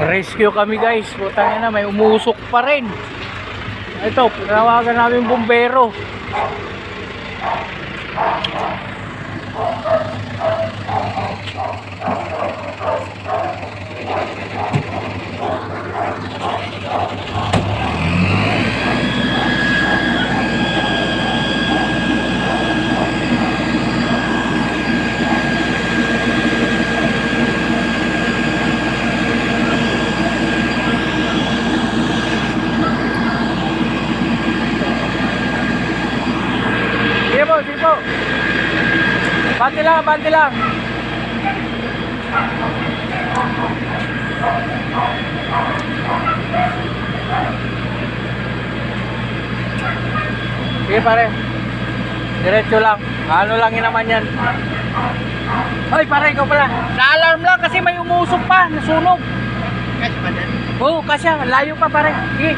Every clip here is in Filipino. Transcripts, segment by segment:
Rescue kami guys. Putang na may umusok pa rin. Ito, pinawagan namin bumbero. Sige po, sige po. Bante lang, bante lang. Sige pare. Diretso lang. Ano lang yun naman yan. Hoy pare, ikaw pala. Na-alarm lang kasi may umusok pa, nasunog. Cash ba din? Oo, oh, kasya. Layo pa pare. Sige.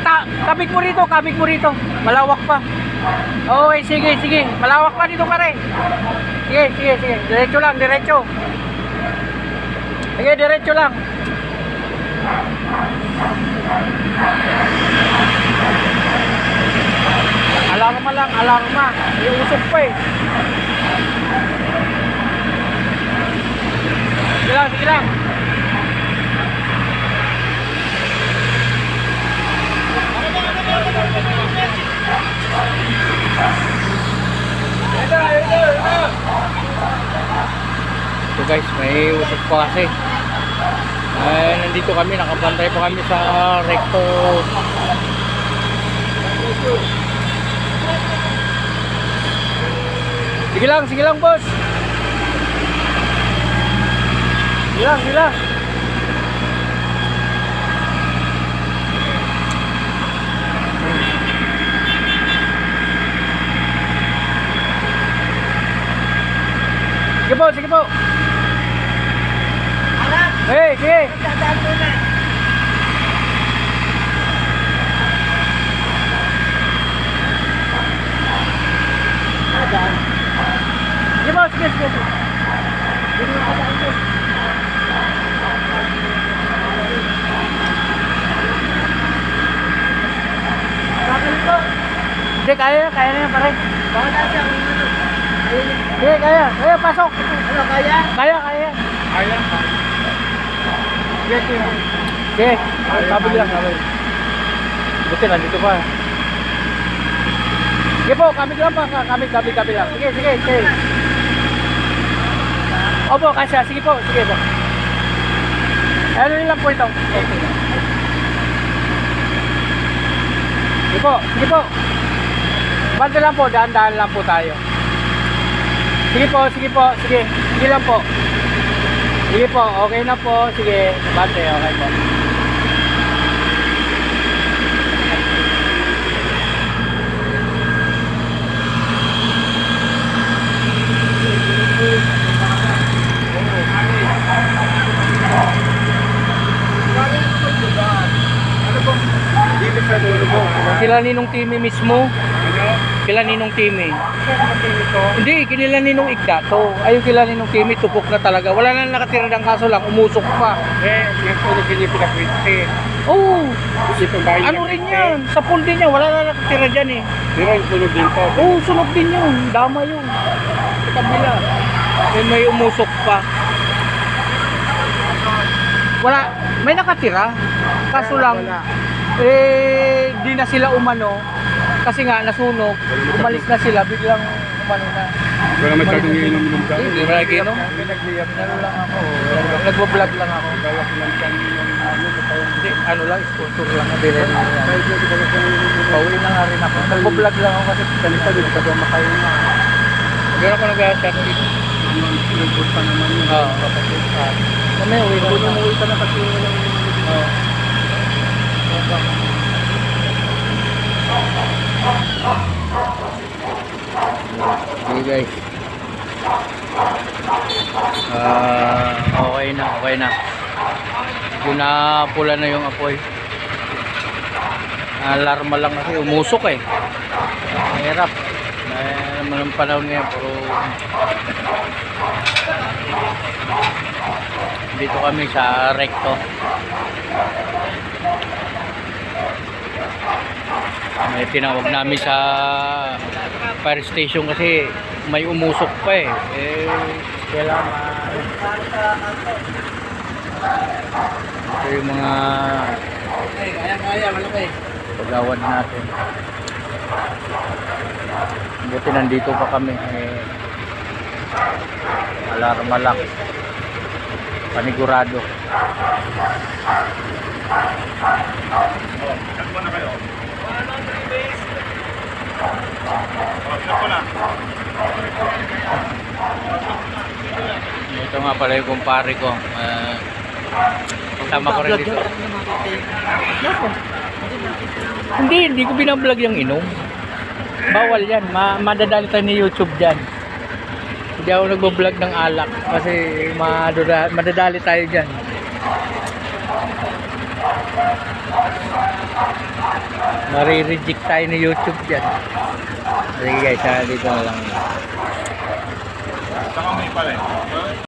Ta kabig mo rito, kabig mo rito. Malawak pa. Okay, sige, sige. Malawak pa dito pare. Sige, sige, sige. Diretso lang, diretso. Sige, diretso lang. Alarma lang, alarma. May usok pa eh. Sige lang, sige lang. Guys, may usok pa kasi. Ay, nandito kami, nakabantay pa kami sa recto. Sige lang, sige lang boss. Sige lang, sige lang. Sige po, sige po. Hey, sige. dadaan mo na. Dadaan. Sige po, sige, sige. Hindi mo dadaan po? Hindi, kaya, kaya na yan pare. Baka na siya. Ayun. Sige, kaya. Kaya, pasok. Ano kaya? Kaya, kaya. Kaya. Sige, sige. Sige, sabi lang. Buti, nandito pa. Sige po, kami lang pa. Kami, kami, kami lang. Sige, sige, sige. Opo, kasya. Sige po, sige po. Ano lang po ito. Okay. Sige po, sige po. Banda lang po, daan-daan lang po tayo. Sige po, sige po, sige. Sige lang po. Sige po, okay na po. Sige, bante, okay po. Sila ninong Timi mismo. Kila ninong ito. Hindi, kinila ninong Igda to. Ayun kila ninong Timi, tupok na talaga. Wala na nakatira ng kaso lang, umusok pa. Eh, yung tulog hindi pinakwinte. Oo, ano rin yan? Sa pool din yan, wala na nakatira dyan eh. Pero yung tulog din to. Oo, sunog din yun. Dama yun. Sa kabila. Eh, may umusok pa. Wala, may nakatira. Kaso lang, eh, di na sila umano. Kasi nga, nasunog. Umalis na sila, biglang umano na. Wala masyadong iinom-inom ka. Hindi mo nagiinom? Ano lang ako, nagbablog lang ako. Hindi, ano lang, sponsor lang na bilhin. Pauwi na nga rin ako. Nagbablog lang ako kasi Kanisa din ka ba makain na? Meron ako nag-chat dito. Nagpunta naman yun. Oo, kapatid. Ah, Mamaya uwi na naman. umuwi ka na kasi wala Oo. Okay guys. Ah, okay na, okay na. Yung napula na yung apoy. Alarma lang kasi umusok eh. Mahirap. Eh, naman ang panahon ngayon, puro Dito kami sa Recto. May tinawag namin sa fire station kasi may umusok pa eh. Eh, kailangan ito yung mga pagawad natin. Buti nandito pa kami. Eh, alarma lang. Panigurado. Ito nga pala yung kumpare ko. Uh, kasama ko rin dito. Hindi, hindi ko binablog yung inom. Bawal yan. Ma madadali tayo ni YouTube dyan. Hindi ako nagbablog ng alak kasi madada madadali tayo dyan. Marireject tayo ni YouTube dyan. Sige guys, dito na lang. Saka may pala eh.